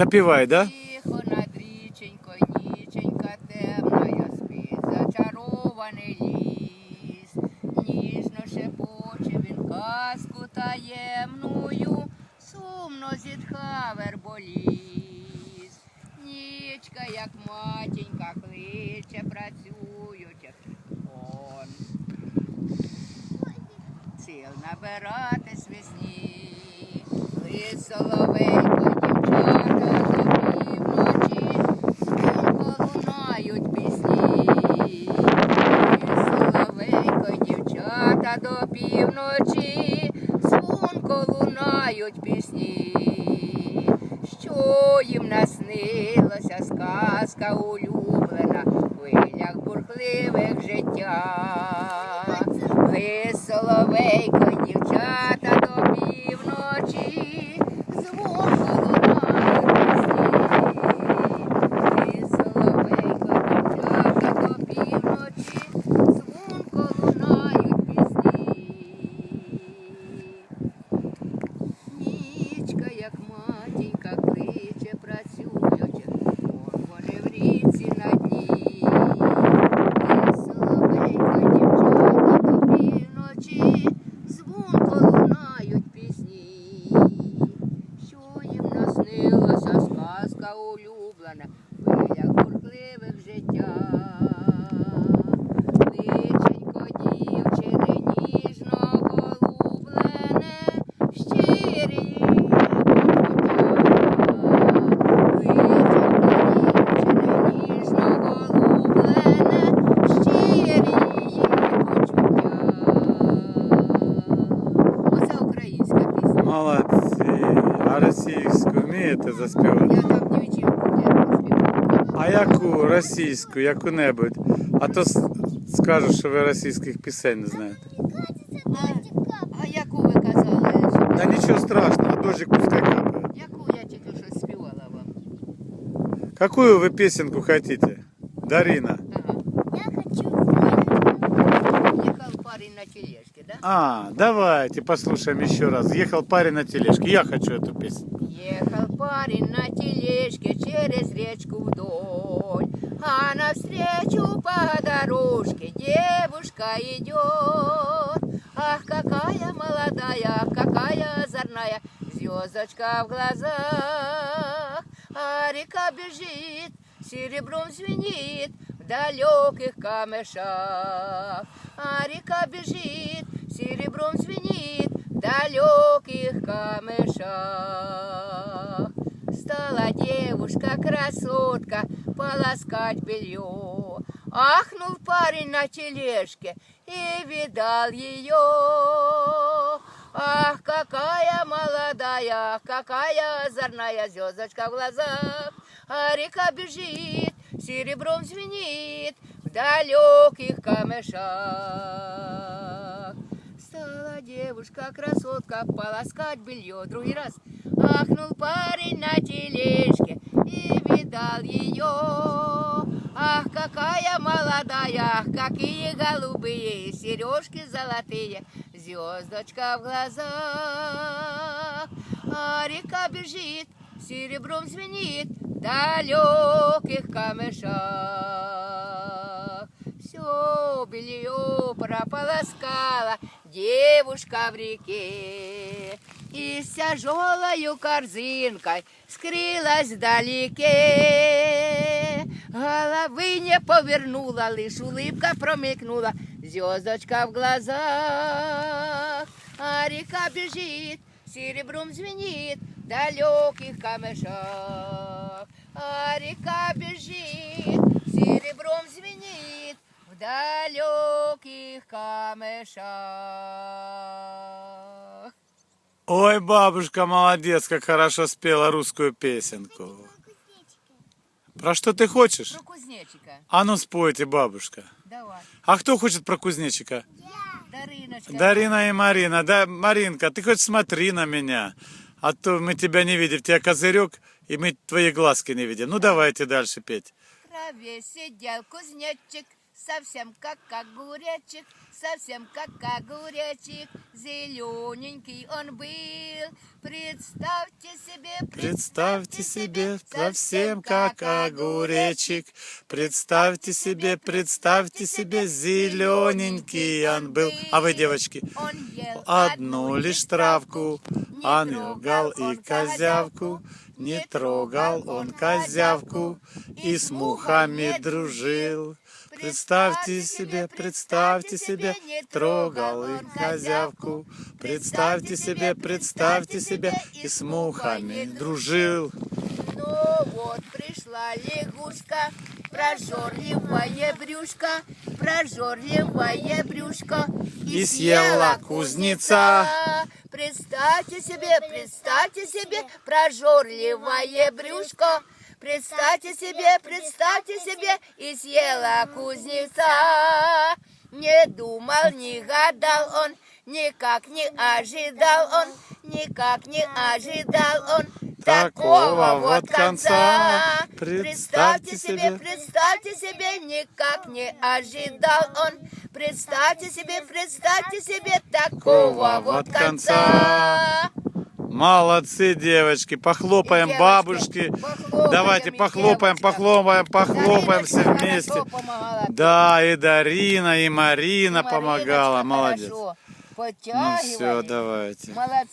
Запівай, да? Тихо над річенькою, ніченька темна, спить, зачарований ліс. Ніжно шепоче він казку таємною, сумно зітхав верболіс. Нічка, як матінька, кличе, працюючи. Он. Сил набиратись весні, лис соловейко, їм наснилася сказка улюблена, в хвилях бурхливих життя. Лис соловейко, дівчата Молодці. А російську вмієте заспівати? Я там дівчинку. А яку російську, яку-небудь? А то с- скажуть, що ви російських пісень не знаєте. А яку ви казали? що- Та нічого страшного, дождик пускай капає. Яку я тільки що співала вам? Какую вы песенку хотите? Дарина. Ага. Я хочу Їхав парень на тележці, да? А, давайте послушаем еще раз. Ехал парень на тележке. Я хочу эту песню. Ехал парень на тележке через речку вдоль, а навстречу по дорожке девушка идет. Ах, какая молодая, ах, какая озорная, звездочка в глазах. А река бежит, серебром звенит в далеких камешах. А река бежит, серебром звенит в далеких камешах. Стала девушка красотка полоскать белье. Ахнул парень на тележке и видал ее. Ах, какая молодая, какая озорная звездочка в глазах. А река бежит, серебром звенит в далеких камешах. Стала девушка красотка полоскать белье. Другой раз ахнул парень на тележке и видал ее. Ах, какая молодая, ах, какие голубые сережки золотые, звездочка в глазах. А река бежит, серебром звенит в далеких камешах. Все белье прополоскала девушка в реке. И с тяжелою корзинкой скрылась вдалеке. Головы не повернула, лишь улыбка промелькнула, звездочка в глазах. А река бежит, серебром звенит в далеких камешах. А река бежит, серебром звенит далеких камешах. Ой, бабушка, молодец, как хорошо спела русскую песенку. Про что ты хочешь? Про кузнечика. А ну спойте, бабушка. Давай. А кто хочет про кузнечика? Дариночка. Дарина и Марина. Да, Маринка, ты хоть смотри на меня. А то мы тебя не видим. Тебя козырек, и мы твои глазки не видим. Ну давайте дальше петь. В траве сидел кузнечик, совсем как огуречек, совсем как огуречек, зелененький он был. Представьте себе, Представьте себе, совсем как огуречек. Представьте себе, представьте себе, зелененький он был. А вы, девочки, одну лишь травку, а трогал и козявку. Не трогал он козявку и с мухами дружил. Представьте себе, представьте себе, трогал и козявку. Представьте себе, представьте себе, и с мухами дружил. Ну вот пришла лягушка, прожорливое брюшко, прожорливое брюшко. И съела кузнеца. Представьте себе, представьте себе, прожорливое брюшко. Представьте себе, представьте себе, и съела кузнеца. Не думал, не гадал он, никак не ожидал он, никак не ожидал он Такого вот конца. Представьте себе, представьте себе, никак не ожидал он. Представьте себе, представьте себе, такого вот конца. Молодцы, девочки. Похлопаем Девочки, бабушке. похлопаем, Давайте и похлопаем, похлопаем, похлопаем все вместе. Да, и Дарина, и Марина Мариночка помогала. Молодец. хорошо Ну Подтягивает. все, давайте. Молодцы.